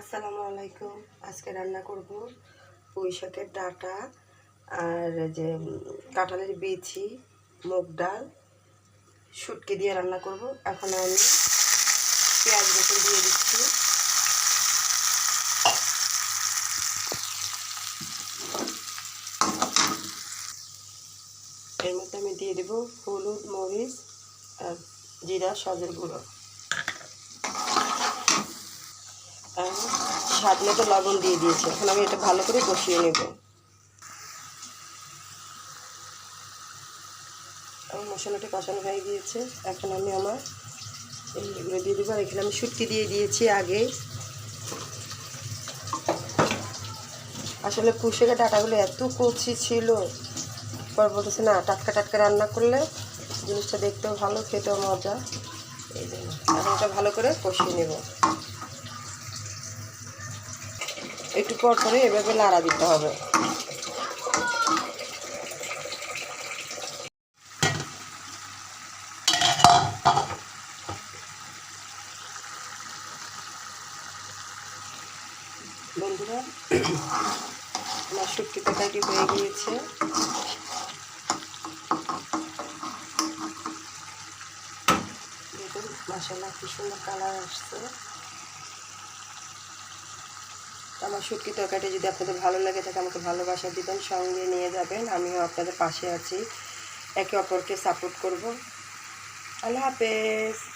আসসালামু আলাইকুম। আজকে রান্না করব পুঁই শাকের ডাটা আর যে কাঁঠালের বিচি, মুগ ডাল। শুটকি দিয়ে রান্না করব। এখন আমি পেঁয়াজ রসুন দিয়ে দিচ্ছি। এর মধ্যে আমি দিয়ে দেব হলুদ, মরিচ আর জিরা, সজের গুঁড়ো আর স্বাদ মতো লবণ দিয়ে দিয়েছি। এখন আমি এটা ভালো করে কষিয়ে নেব। আমার মশলাটা কষানো হয়ে গিয়েছে। এখন আমি আমার এইগুলো দিয়ে দেবো। আর এখানে আমি শুটকি দিয়ে দিয়েছি আগে। আসলে পুষেকে ডাটাগুলো এত কচি ছিল। পর বলতেছে, না, টাটকা টাটকা রান্না করলে জিনিসটা দেখতেও ভালো, খেতেও মজা। এই জন্য এখন এটা ভালো করে কষিয়ে নেব। একটু পর পরে এভাবে নাড়া দিতে হবে। বন্ধুরা, আমার শুটকি তরকারি হয়ে গিয়েছে। দেখুন মশলা কি সুন্দর কালার আসছে। আমার শুটকি তরকারিটা যদি আপনাদের ভালো লাগে থাকে আমাকে ভালোবাসা দিবেন, সঙ্গে নিয়ে যাবেন। আমিও আপনাদের পাশে আছি, একে অপরকে সাপোর্ট করব। আল্লাহ হাফেজ।